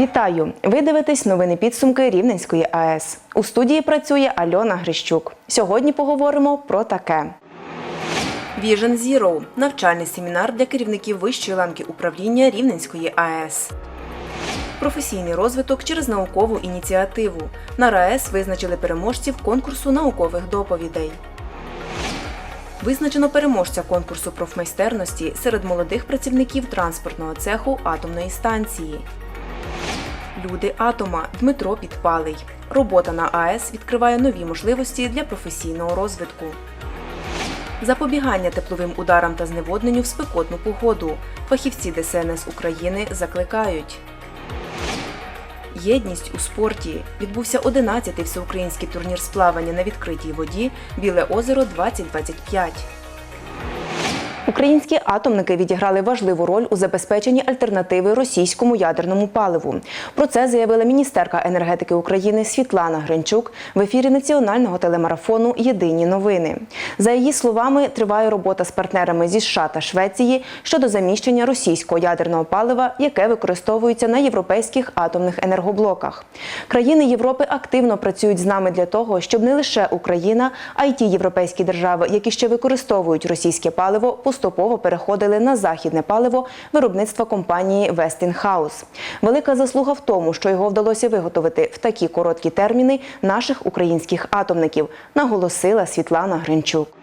Вітаю! Ви дивитесь новини підсумки Рівненської АЕС. У студії працює Альона Грищук. Сьогодні поговоримо про таке. Vision Zero – навчальний семінар для керівників вищої ланки управління Рівненської АЕС. Професійний розвиток через наукову ініціативу. На РаЕС визначили переможців конкурсу наукових доповідей. Визначено переможця конкурсу профмайстерності серед молодих працівників транспортного цеху атомної станції. Люди атома Дмитро Підпалий. Робота на АЕС відкриває нові можливості для професійного розвитку. Запобігання тепловим ударам та зневодненню в спекотну погоду. Фахівці ДСНС України закликають. Єдність у спорті відбувся 11-й всеукраїнський турнір з плавання на відкритій воді Біле озеро 2025. Українські атомники відіграли важливу роль у забезпеченні альтернативи російському ядерному паливу. Про це заявила міністерка енергетики України Світлана Гринчук в ефірі національного телемарафону Єдині новини. За її словами, триває робота з партнерами зі США та Швеції щодо заміщення російського ядерного палива, яке використовується на європейських атомних енергоблоках. Країни Європи активно працюють з нами для того, щоб не лише Україна, а й ті європейські держави, які ще використовують російське паливо, поступово переходили на західне паливо виробництва компанії Westinghouse. Велика заслуга в тому, що його вдалося виготовити в такі короткі терміни наших українських атомників, наголосила Світлана Гринчук.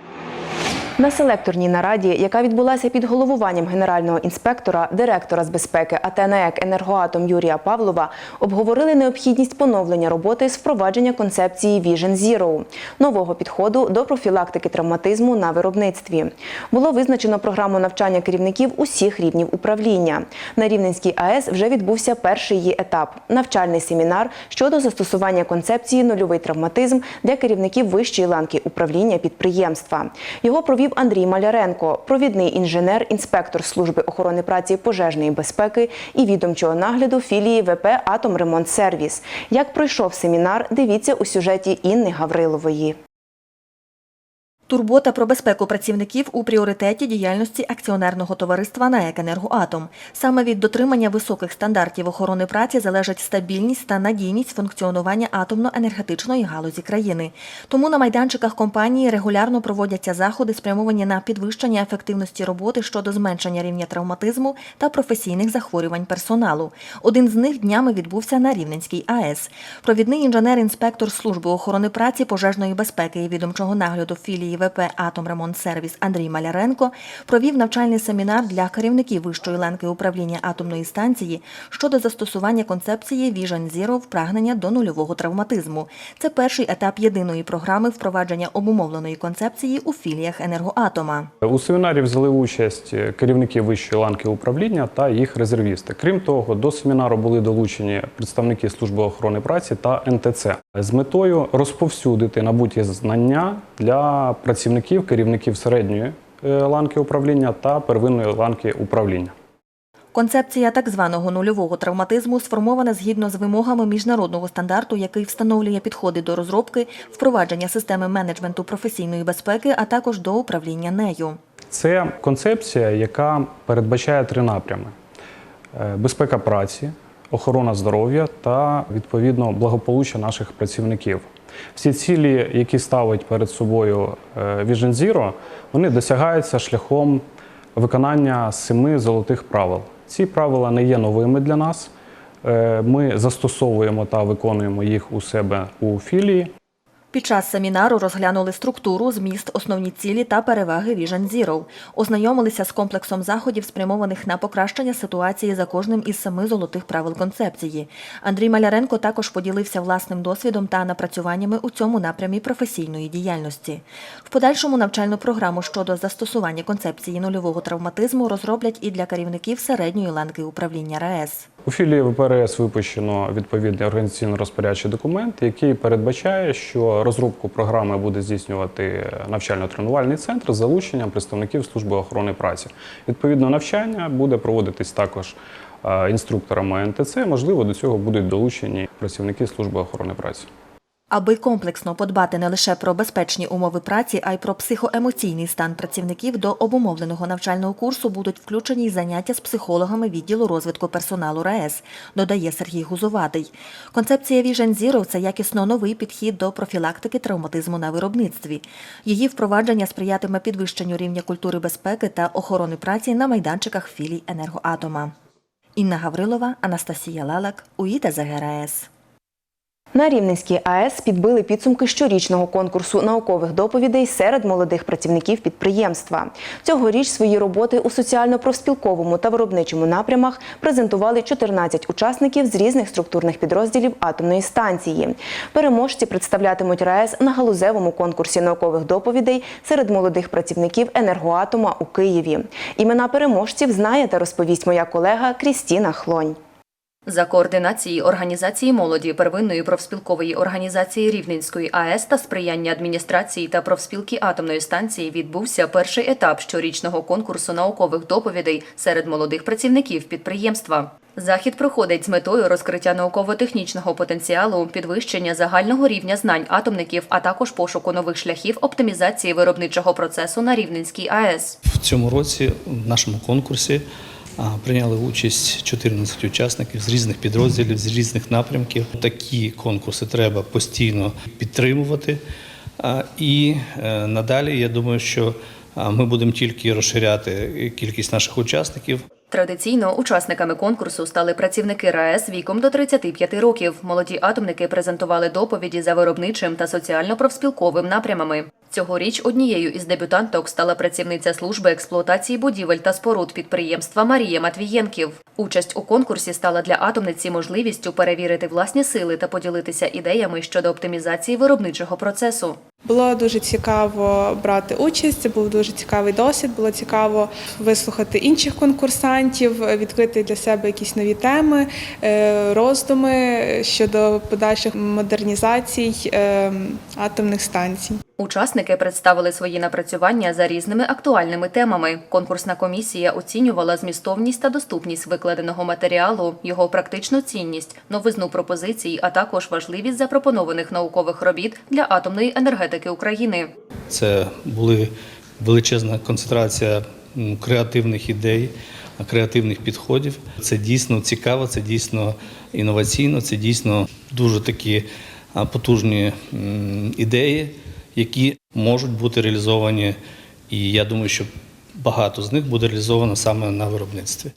На селекторній нараді, яка відбулася під головуванням генерального інспектора, директора з безпеки АТ «НАЕК Енергоатом Юрія Павлова, обговорили необхідність поновлення роботи з впровадження концепції Vision Zero – нового підходу до профілактики травматизму на виробництві. Було визначено програму навчання керівників усіх рівнів управління. На Рівненській АЕС вже відбувся перший її етап навчальний семінар щодо застосування концепції нульовий травматизм для керівників вищої ланки управління підприємства. Його провів Андрій Маляренко, провідний інженер, інспектор служби охорони праці пожежної безпеки і відомчого нагляду філії ВП «Атомремонтсервіс». Як пройшов семінар, дивіться у сюжеті Інни Гаврилової. Турбота про безпеку працівників у пріоритеті діяльності акціонерного товариства «НАЕК Енергоатом». Саме від дотримання високих стандартів охорони праці залежить стабільність та надійність функціонування атомно-енергетичної галузі країни. Тому на майданчиках компанії регулярно проводяться заходи, спрямовані на підвищення ефективності роботи щодо зменшення рівня травматизму та професійних захворювань персоналу. Один з них днями відбувся на Рівненській АЕС. Провідний інженер-інспектор служби охорони праці, пожежної безпеки і відомчого нагляду філії ВП «Атомремонтсервіс» Андрій Маляренко провів навчальний семінар для керівників вищої ланки управління атомної станції щодо застосування концепції Vision Zero впрагнення до нульового травматизму. Це перший етап єдиної програми впровадження обумовленої концепції у філіях енергоатома. У семінарі взяли участь керівники вищої ланки управління та їх резервісти. Крім того, до семінару були долучені представники служби охорони праці та НТЦ з метою розповсюдити набуті знання для працівників, керівників середньої е, ланки управління та первинної ланки управління. Концепція так званого нульового травматизму сформована згідно з вимогами міжнародного стандарту, який встановлює підходи до розробки, впровадження системи менеджменту професійної безпеки, а також до управління нею. Це концепція, яка передбачає три напрями: Е, безпека праці, охорона здоров'я та відповідно благополуччя наших працівників. Всі цілі, які ставить перед собою е, Vision Zero, вони досягаються шляхом виконання семи золотих правил. Ці правила не є новими для нас. Е, Ми застосовуємо та виконуємо їх у себе у філії. Під час семінару розглянули структуру, зміст, основні цілі та переваги Vision Zero. Ознайомилися з комплексом заходів, спрямованих на покращення ситуації за кожним із семи золотих правил концепції. Андрій Маляренко також поділився власним досвідом та напрацюваннями у цьому напрямі професійної діяльності. В подальшому навчальну програму щодо застосування концепції нульового травматизму розроблять і для керівників середньої ланки управління РаЕС. У філії ВПРС випущено відповідний організаційно-розпорядчий документ, який передбачає, що розробку програми буде здійснювати навчально-тренувальний центр з залученням представників служби охорони праці. Відповідно, навчання буде проводитись також е, інструкторами НТЦ. Можливо, до цього будуть долучені працівники служби охорони праці. Аби комплексно подбати не лише про безпечні умови праці, а й про психоемоційний стан працівників до обумовленого навчального курсу будуть включені й заняття з психологами відділу розвитку персоналу РаЕС, додає Сергій Гузуватий. Концепція Vision Zero – це якісно новий підхід до профілактики травматизму на виробництві. Її впровадження сприятиме підвищенню рівня культури безпеки та охорони праці на майданчиках філій енергоатома. Інна Гаврилова, Анастасія Лалак, УІТА ЗГРАЕС. На Рівненській АЕС підбили підсумки щорічного конкурсу наукових доповідей серед молодих працівників підприємства. Цьогоріч свої роботи у соціально-профспілковому та виробничому напрямах презентували 14 учасників з різних структурних підрозділів атомної станції. Переможці представлятимуть РаЕС на галузевому конкурсі наукових доповідей серед молодих працівників енергоатома у Києві. Імена переможців знає та розповість моя колега Крістіна Хлонь. За координації організації молоді первинної профспілкової організації Рівненської АЕС та сприяння адміністрації та профспілки атомної станції відбувся перший етап щорічного конкурсу наукових доповідей серед молодих працівників підприємства. Захід проходить з метою розкриття науково-технічного потенціалу, підвищення загального рівня знань атомників, а також пошуку нових шляхів оптимізації виробничого процесу на Рівненській АЕС. В цьому році в нашому конкурсі прийняли участь 14 учасників з різних підрозділів, з різних напрямків. Такі конкурси треба постійно підтримувати. І е, надалі я думаю, що ми будемо тільки розширяти кількість наших учасників. Традиційно учасниками конкурсу стали працівники РаЕС віком до 35 років. Молоді атомники презентували доповіді за виробничим та соціально-профспілковим напрямами. Цьогоріч однією із дебютанток стала працівниця служби експлуатації будівель та споруд підприємства Марія Матвієнків. Участь у конкурсі стала для атомниці можливістю перевірити власні сили та поділитися ідеями щодо оптимізації виробничого процесу. Було дуже цікаво брати участь. Це був дуже цікавий досвід. Було цікаво вислухати інших конкурсантів, відкрити для себе якісь нові теми, е, роздуми щодо подальших модернізацій е, атомних станцій. Учасники представили свої напрацювання за різними актуальними темами. Конкурсна комісія оцінювала змістовність та доступність викладеного матеріалу, його практичну цінність, новизну пропозицій, а також важливість запропонованих наукових робіт для атомної енергетики України. Це були величезна концентрація креативних ідей, креативних підходів. Це дійсно цікаво, це дійсно інноваційно, це дійсно дуже такі потужні ідеї, які можуть бути реалізовані. І я думаю, що багато з них буде реалізовано саме на виробництві.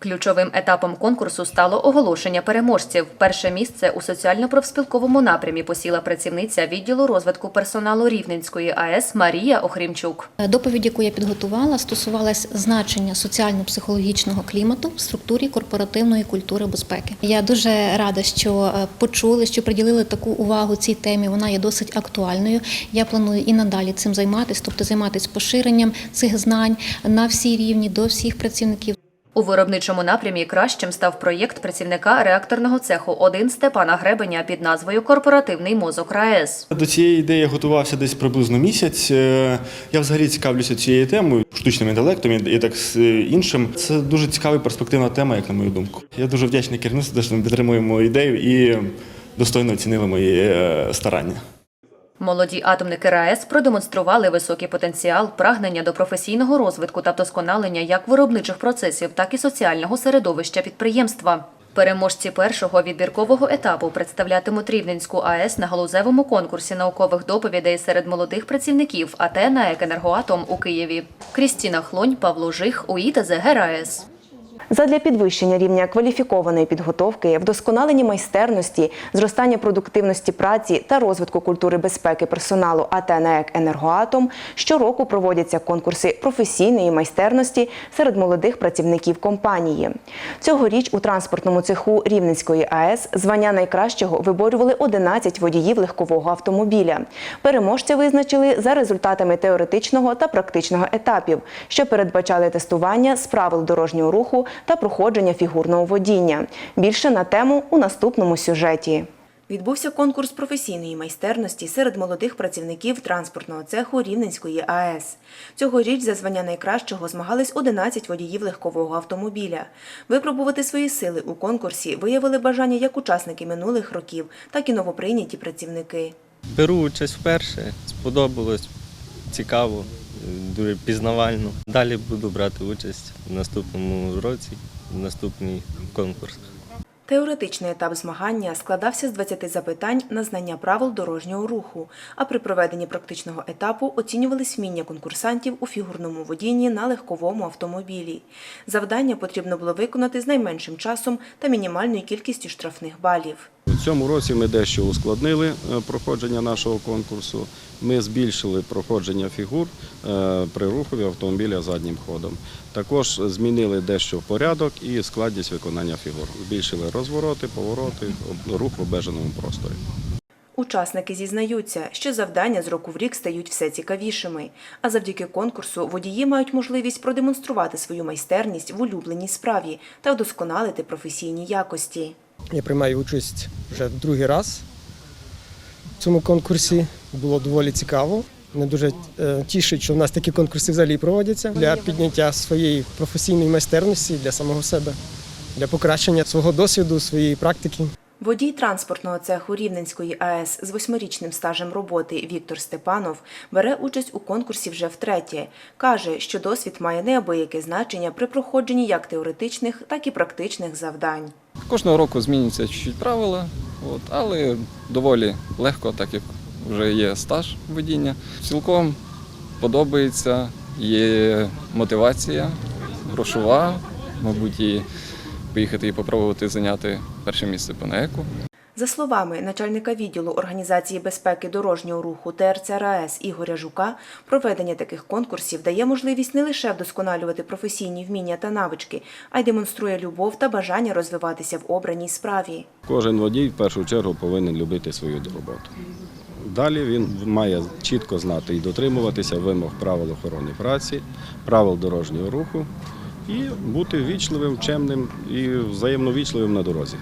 Ключовим етапом конкурсу стало оголошення переможців. Перше місце у соціально-профспілковому напрямі посіла працівниця відділу розвитку персоналу Рівненської АЕС Марія Охрімчук. Доповідь, яку я підготувала, стосувалась значення соціально-психологічного клімату в структурі корпоративної культури безпеки. Я дуже рада, що е, почули, що приділили таку увагу цій темі. Вона є досить актуальною. Я планую і надалі цим займатися, тобто займатися поширенням цих знань на всі рівні до всіх працівників. У виробничому напрямі кращим став проєкт працівника реакторного цеху 1 Степана Гребеня під назвою Корпоративний мозок РаЕС. До цієї ідеї готувався десь приблизно місяць. Е, Я взагалі цікавлюся цією темою, штучним інтелектом і так з е, іншим. Це дуже цікава і перспективна тема, як на мою думку. Я дуже вдячний керівництву, що ми підтримуємо ідею і достойно оцінили мої е, старання. Молоді атомники РаЕС продемонстрували високий потенціал, прагнення до професійного розвитку та вдосконалення як виробничих процесів, так і соціального середовища підприємства. Переможці першого відбіркового етапу представлятимуть Рівненську АЕС на галузевому конкурсі наукових доповідей серед молодих працівників АТ на «Екенергоатом» у Києві. Крістіна Хлонь, Павло Жих, УІТЗ ГРАЕС. Задля підвищення рівня кваліфікованої підготовки, вдосконалення майстерності, зростання продуктивності праці та розвитку культури безпеки персоналу АТ «НАЕК Енергоатом щороку проводяться конкурси професійної майстерності серед молодих працівників компанії. Цьогоріч у транспортному цеху Рівненської АЕС звання найкращого виборювали 11 водіїв легкового автомобіля. Переможця визначили за результатами теоретичного та практичного етапів, що передбачали тестування з правил дорожнього руху та проходження фігурного водіння. Більше на тему у наступному сюжеті. Відбувся конкурс професійної майстерності серед молодих працівників транспортного цеху Рівненської АЕС. Цьогоріч за звання найкращого змагались 11 водіїв легкового автомобіля. Випробувати свої сили у конкурсі виявили бажання як учасники минулих років, так і новоприйняті працівники. Беру участь вперше, сподобалось, цікаво, дуже пізнавально. Далі буду брати участь в наступному році, в наступних конкурсах. Теоретичний етап змагання складався з 20 запитань на знання правил дорожнього руху, а при проведенні практичного етапу оцінювались вміння конкурсантів у фігурному водінні на легковому автомобілі. Завдання потрібно було виконати з найменшим часом та мінімальною кількістю штрафних балів. У цьому році ми дещо ускладнили е, проходження нашого конкурсу. Ми збільшили проходження фігур е, при рухові автомобіля заднім ходом. Також змінили дещо порядок і складність виконання фігур. Збільшили розвороти, повороти, рух в обмеженому просторі. Учасники зізнаються, що завдання з року в рік стають все цікавішими. А завдяки конкурсу водії мають можливість продемонструвати свою майстерність в улюбленій справі та вдосконалити професійні якості. Я приймаю участь вже другий раз в цьому конкурсі. Було доволі цікаво. Мене дуже е, тішить, що в нас такі конкурси взагалі проводяться для підняття своєї професійної майстерності для самого себе, для покращення свого досвіду, своєї практики. Водій транспортного цеху Рівненської АЕС з восьмирічним стажем роботи Віктор Степанов бере участь у конкурсі вже втретє. Каже, що досвід має неабияке значення при проходженні як теоретичних, так і практичних завдань. Кожного року змінюються чуть-чуть правила, але доволі легко, так як вже є стаж водіння. Цілком подобається, є мотивація, грошова, мабуть, і поїхати і попробувати зайняти перше місце по НАЕКу. За словами начальника відділу організації безпеки дорожнього руху ТРЦ РаЕС Ігоря Жука, проведення таких конкурсів дає можливість не лише вдосконалювати професійні вміння та навички, а й демонструє любов та бажання розвиватися в обраній справі. Кожен водій в першу чергу повинен любити свою роботу. Далі він має чітко знати і дотримуватися вимог правил охорони праці, правил дорожнього руху і бути вічливим, чемним і взаємно вічливим на дорозі.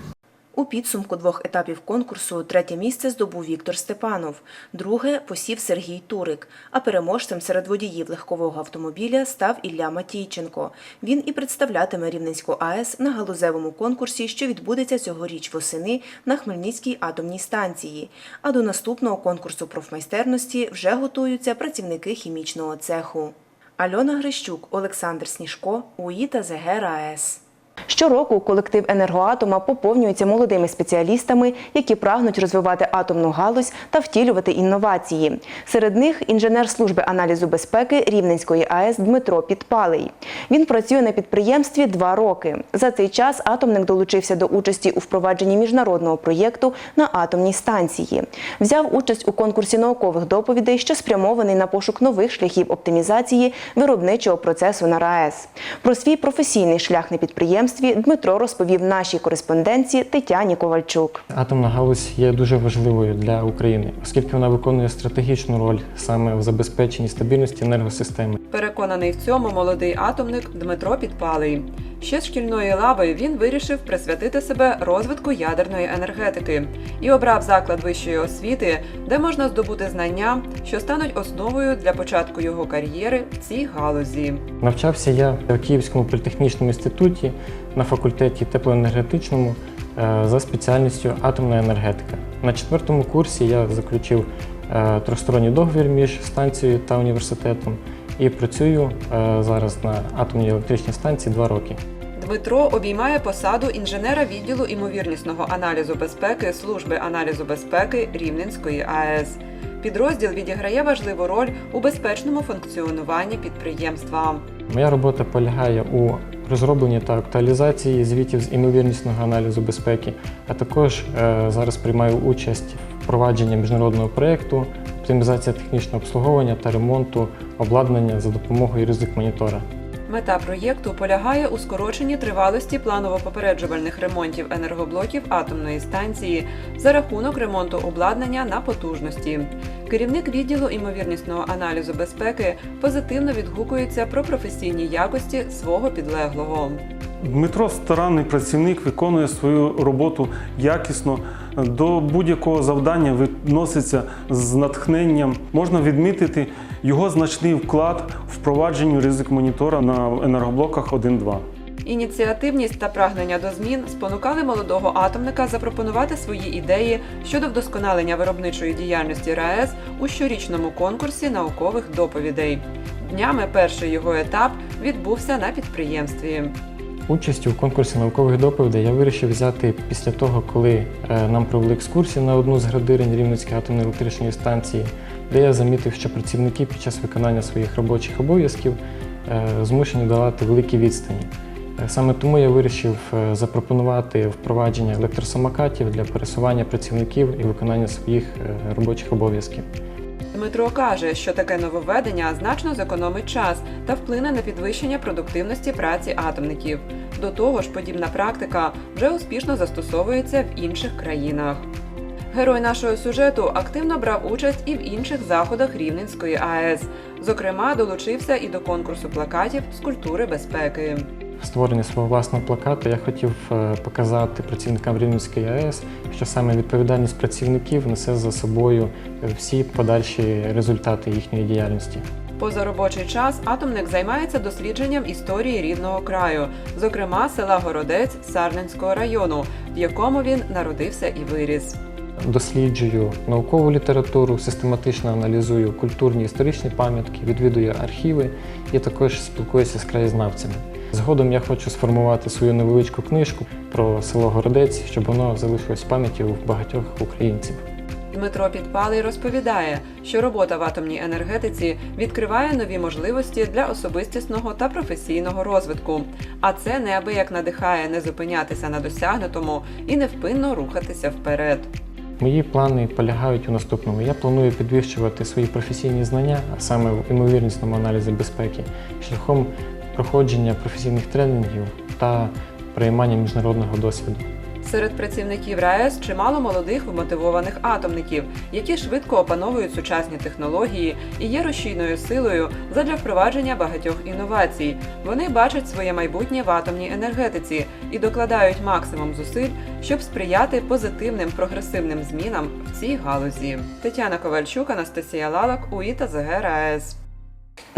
У підсумку двох етапів конкурсу третє місце здобув Віктор Степанов, друге посів Сергій Турик, а переможцем серед водіїв легкового автомобіля став Ілля Матійченко. Він і представлятиме Рівненську АЕС на галузевому конкурсі, що відбудеться цьогоріч восени на Хмельницькій атомній станції. А до наступного конкурсу профмайстерності вже готуються працівники хімічного цеху. Альона Грищук, Олександр Сніжко, УІ та ЗГ РаЕС. Щороку колектив енергоатома поповнюється молодими спеціалістами, які прагнуть розвивати атомну галузь та втілювати інновації. Серед них інженер служби аналізу безпеки Рівненської АЕС Дмитро Підпалий. Він працює на підприємстві два роки. За цей час атомник долучився до участі у впровадженні міжнародного проєкту на атомній станції. Взяв участь у конкурсі наукових доповідей, що спрямований на пошук нових шляхів оптимізації виробничого процесу на РаЕС. Про свій професійний шлях на підприємстві Дмитро розповів нашій кореспонденції Тетяні Ковальчук. Атомна галузь є дуже важливою для України, оскільки вона виконує стратегічну роль саме в забезпеченні стабільності енергосистеми. Переконаний в цьому молодий атомник Дмитро Підпалий. Ще з шкільної лави він вирішив присвятити себе розвитку ядерної енергетики і обрав заклад вищої освіти, де можна здобути знання, що стануть основою для початку його кар'єри в цій галузі. Навчався я в Київському політехнічному інституті на факультеті теплоенергетичному е, за спеціальністю атомна енергетика. На четвертому курсі я заключив е, тристоронній договір між станцією та університетом і працюю е, зараз на атомній електричній станції два роки. Дмитро обіймає посаду інженера відділу імовірнісного аналізу безпеки служби аналізу безпеки Рівненської АЕС. Підрозділ відіграє важливу роль у безпечному функціонуванні підприємства. Моя робота полягає у розробленні та актуалізації звітів з імовірнісного аналізу безпеки, а також е, зараз приймаю участь в впровадженні міжнародного проєкту оптимізація технічного обслуговування та ремонту обладнання за допомогою ризик монітора. Мета проєкту полягає у скороченні тривалості планово-попереджувальних ремонтів енергоблоків атомної станції за рахунок ремонту обладнання на потужності. Керівник відділу імовірнісного аналізу безпеки позитивно відгукується про професійні якості свого підлеглого. Дмитро старанний працівник виконує свою роботу якісно, до будь-якого завдання відноситься з натхненням. Можна відмітити його значний вклад в впровадженню ризик монітора на енергоблоках 1-2. Ініціативність та прагнення до змін спонукали молодого атомника запропонувати свої ідеї щодо вдосконалення виробничої діяльності РаЕС у щорічному конкурсі наукових доповідей. Днями перший його етап відбувся на підприємстві. Участь у конкурсі наукових доповідей я вирішив взяти після того, коли е, нам провели екскурсію на одну з градирень Рівненської атомної електричної станції, де я замітив, що працівники під час виконання своїх робочих обов'язків е, змушені долати великі відстані. Е, Саме тому я вирішив запропонувати впровадження електросамокатів для пересування працівників і виконання своїх робочих обов'язків. Дмитро каже, що таке нововведення значно зекономить час та вплине на підвищення продуктивності праці атомників. До того ж, подібна практика вже успішно застосовується в інших країнах. Герой нашого сюжету активно брав участь і в інших заходах Рівненської АЕС. Зокрема, долучився і до конкурсу плакатів з культури безпеки. Створення свого власного плакату я хотів е, показати працівникам Рівненської АЕС, що саме відповідальність працівників несе за собою всі подальші результати їхньої діяльності. Позаробочий час атомник займається дослідженням історії рідного краю, зокрема села Городець Сарненського району, в якому він народився і виріс. Досліджую наукову літературу, систематично аналізую культурні історичні пам'ятки, відвідую архіви і також спілкуюся з краєзнавцями. Згодом я хочу сформувати свою невеличку книжку про село Городець, щоб воно залишилось в пам'яті у багатьох українців. Дмитро Підпалий розповідає, що робота в атомній енергетиці відкриває нові можливості для особистісного та професійного розвитку. А це неабияк надихає не зупинятися на досягнутому і невпинно рухатися вперед. Мої плани полягають у наступному. Я планую підвищувати свої професійні знання, а саме в імовірнісному аналізі безпеки, шляхом проходження професійних тренінгів та приймання міжнародного досвіду. Серед працівників РаЕС чимало молодих вмотивованих атомників, які швидко опановують сучасні технології і є рушійною силою задля впровадження багатьох інновацій. Вони бачать своє майбутнє в атомній енергетиці і докладають максимум зусиль, щоб сприяти позитивним прогресивним змінам в цій галузі. Тетяна Ковальчук, Анастасія Лалак, УІТА ЗГ РаЕС.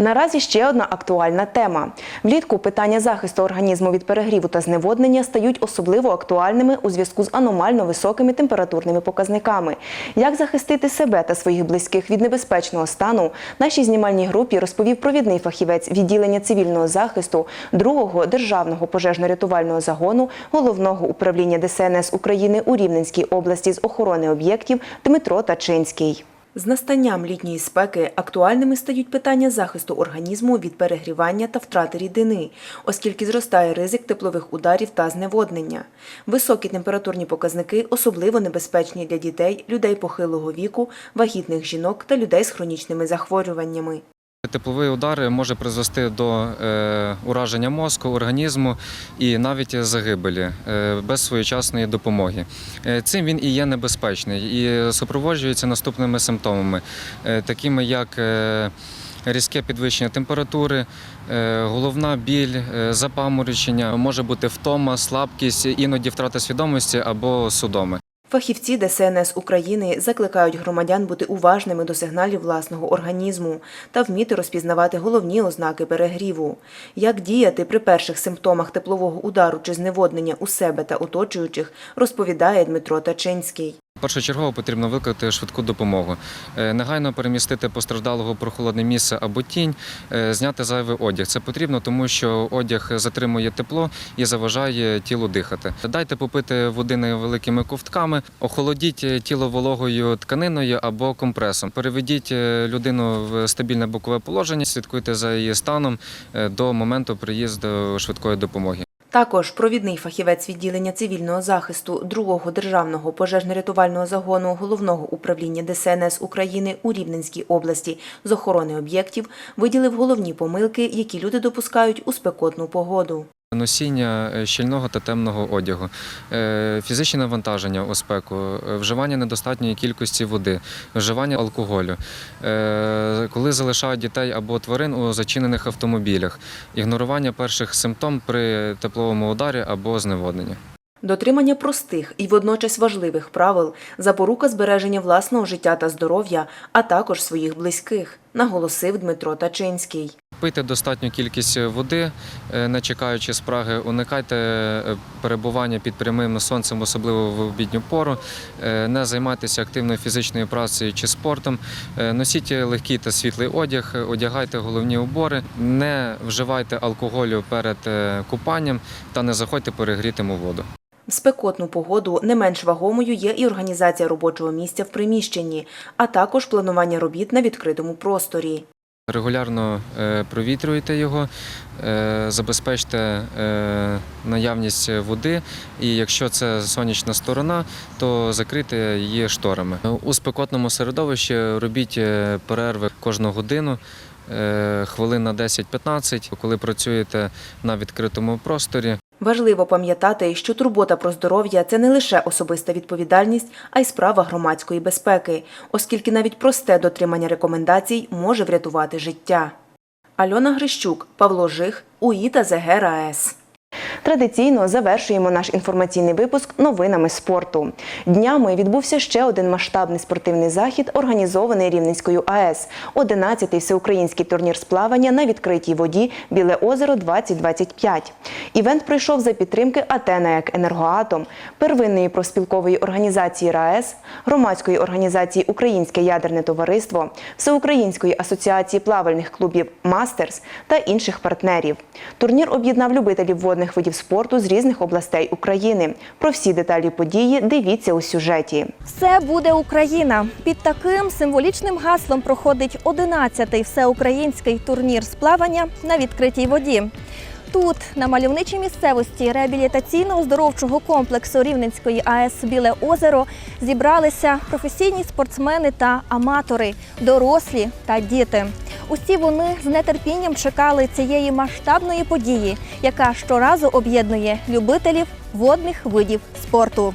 Наразі ще одна актуальна тема. Влітку питання захисту організму від перегріву та зневоднення стають особливо актуальними у зв'язку з аномально високими температурними показниками. Як захистити себе та своїх близьких від небезпечного стану, нашій знімальній групі розповів провідний фахівець відділення цивільного захисту другого державного пожежно-рятувального загону головного управління ДСНС України у Рівненській області з охорони об'єктів Дмитро Тачинський. З настанням літньої спеки актуальними стають питання захисту організму від перегрівання та втрати рідини, оскільки зростає ризик теплових ударів та зневоднення. Високі температурні показники особливо небезпечні для дітей, людей похилого віку, вагітних жінок та людей з хронічними захворюваннями. Тепловий удар може призвести до е, ураження мозку, організму і навіть загибелі е, без своєчасної допомоги. Е, цим він і є небезпечний і супроводжується наступними симптомами, такими як різке підвищення температури, головна біль, запаморочення, може бути втома, слабкість, іноді втрата свідомості або судоми. Фахівці ДСНС України закликають громадян бути уважними до сигналів власного організму та вміти розпізнавати головні ознаки перегріву. Як діяти при перших симптомах теплового удару чи зневоднення у себе та оточуючих, розповідає Дмитро Тачинський. Першочергово потрібно викликати швидку допомогу, Е, негайно перемістити постраждалого прохолодне місце або тінь, е, зняти зайвий одяг. Це потрібно, тому що одяг затримує тепло і заважає тілу дихати. Дайте попити води невеликими ковтками, охолодіть тіло вологою тканиною або компресом. Переведіть е, людину в стабільне бокове положення, слідкуйте за її станом до моменту приїзду швидкої допомоги. Також провідний фахівець відділення цивільного захисту другого державного пожежно-рятувального загону головного управління ДСНС України у Рівненській області з охорони об'єктів виділив головні помилки, які люди допускають у спекотну погоду. Носіння е, щільного та темного одягу, е, фізичне навантаження у спеку, е, вживання недостатньої кількості води, вживання алкоголю, коли залишають дітей або тварин у зачинених автомобілях, ігнорування перших симптом при тепловому ударі або зневодненні. Дотримання простих і водночас важливих правил запорука збереження власного життя та здоров'я, а також своїх близьких, наголосив Дмитро Тачинський. Пийте достатню кількість води, е, не чекаючи спраги, уникайте е, перебування під прямим сонцем, особливо в обідню пору, Е, не займайтеся активною фізичною працею чи спортом, носіть легкий та світлий одяг, одягайте головні убори, не вживайте алкоголю перед купанням та не заходьте перегрітим у воду. В спекотну погоду не менш вагомою є і організація робочого місця в приміщенні, а також планування робіт на відкритому просторі. Регулярно е, провітрюйте його, е, забезпечте е, наявність води, і якщо це сонячна сторона, то закрийте її шторами. У спекотному середовищі робіть перерви кожну годину. Хвилин на 10-15, коли працюєте на відкритому просторі. Важливо пам'ятати, що турбота про здоров'я це не лише особиста відповідальність, а й справа громадської безпеки, оскільки навіть просте дотримання рекомендацій може врятувати життя. Альона Грищук, Павло Жих, УІТА ЗГРАЕС. Традиційно завершуємо наш інформаційний випуск новинами спорту. Днями відбувся ще один масштабний спортивний захід, організований Рівненською АЕС. 11-й всеукраїнський турнір з плавання на відкритій воді Біле озеро 2025. Івент пройшов за підтримки Атенеек Енергоатом, первинної профспілкової організації РаЕС, громадської організації Українське ядерне товариство, Всеукраїнської асоціації плавальних клубів Мастерс та інших партнерів. Турнір об'єднав любителів водних видів спорту з різних областей України. Про всі деталі події дивіться у сюжеті. Все буде Україна. Під таким символічним гаслом проходить 11-й всеукраїнський турнір з плавання на відкритій воді. Тут, на мальовничій місцевості реабілітаційно-оздоровчого комплексу Рівненської АЕС Біле озеро зібралися професійні спортсмени та аматори, дорослі та діти. Усі вони з нетерпінням чекали цієї масштабної події, яка щоразу об'єднує любителів водних видів спорту.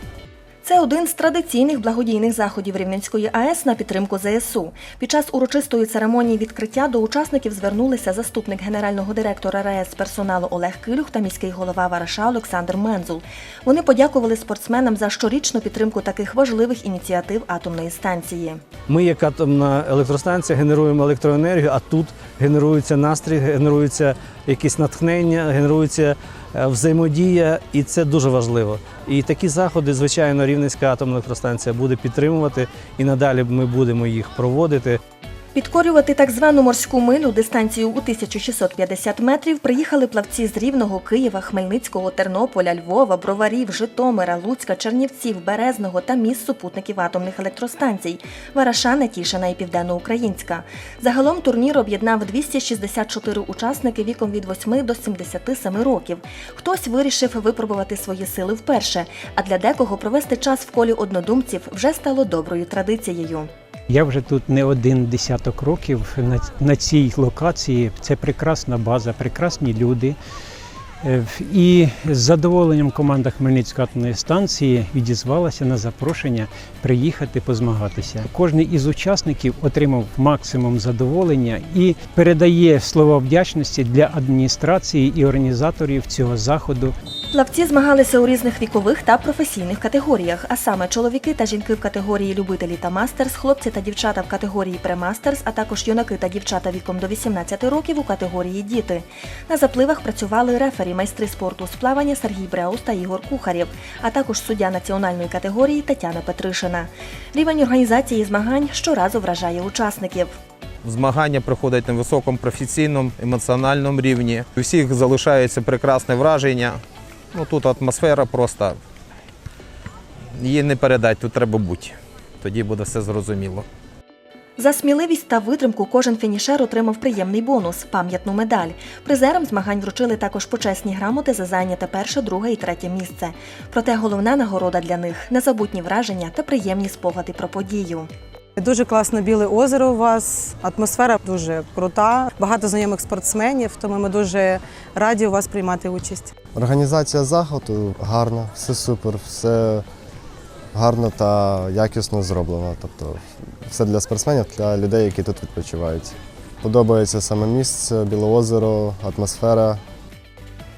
Це один з традиційних благодійних заходів Рівненської АЕС на підтримку ЗСУ. Під час урочистої церемонії відкриття до учасників звернулися заступник генерального директора РаЕС персоналу Олег Килюх та міський голова Вараша Олександр Мензул. Вони подякували спортсменам за щорічну підтримку таких важливих ініціатив атомної станції. Ми, як атомна електростанція, генеруємо електроенергію, а тут генерується настрій, генерується якісь натхнення, генерується взаємодія, і це дуже важливо. І такі заходи, звичайно, Рівненська атомна електростанція буде підтримувати, і надалі ми будемо їх проводити. Підкорювати так звану морську милю дистанцію у 1650 метрів приїхали плавці з Рівного, Києва, Хмельницького, Тернополя, Львова, Броварів, Житомира, Луцька, Чернівців, Березного та міст супутників атомних електростанцій Вараша, Нетішина і Південноукраїнська. Загалом турнір об'єднав 264 учасники віком від 8 до 77 років. Хтось вирішив випробувати свої сили вперше, а для декого провести час в колі однодумців вже стало доброю традицією. Я вже тут не один десяток років на, цій локації. Це прекрасна база, прекрасні люди. Е, І з задоволенням команда Хмельницької атомної станції відізвалася на запрошення приїхати позмагатися. Кожен із учасників отримав максимум задоволення і передає слова вдячності для адміністрації і організаторів цього заходу. Плавці змагалися у різних вікових та професійних категоріях, а саме чоловіки та жінки в категорії любителі та мастерс, хлопці та дівчата в категорії премастерс, а також юнаки та дівчата віком до 18 років у категорії діти. На запливах працювали рефері, майстри спорту з плавання Сергій Бреус та Ігор Кухарєв, а також суддя національної категорії Тетяна Петришина. Рівень організації змагань щоразу вражає учасників. Змагання проходять на високому професійному емоціональному рівні. У всіх залишається прекрасне враження. Ну, тут атмосфера просто її не передати, тут треба бути. Тоді буде все зрозуміло. За сміливість та витримку кожен фінішер отримав приємний бонус пам'ятну медаль. Призерам змагань вручили також почесні грамоти за зайняте перше, друге і третє місце. Проте головна нагорода для них незабутні враження та приємні спогади про подію. Дуже класне біле озеро у вас, атмосфера дуже крута, багато знайомих спортсменів, тому ми дуже раді у вас приймати участь. Організація заходу гарна, все супер, все гарно та якісно зроблено. Тобто все для спортсменів, для людей, які тут відпочивають. Подобається саме місце, біле озеро, атмосфера.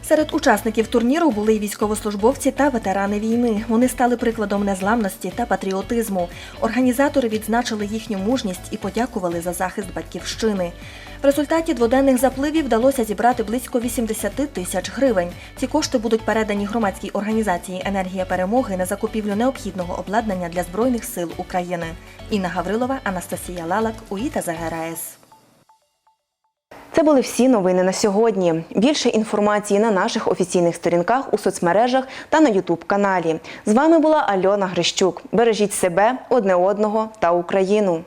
Серед учасників турніру були й військовослужбовці та ветерани війни. Вони стали прикладом незламності та патріотизму. Організатори відзначили їхню мужність і подякували за захист батьківщини. В результаті дводенних запливів вдалося зібрати близько 80 тисяч гривень. Ці кошти будуть передані громадській організації Енергія перемоги на закупівлю необхідного обладнання для збройних сил України. Інна Гаврилова, Анастасія Лалак, УІТА ЗГРАЕС. Це були всі новини на сьогодні. Більше інформації на наших офіційних сторінках у соцмережах та на Ютуб каналі. З вами була Альона Грищук. Бережіть себе, одне одного та Україну.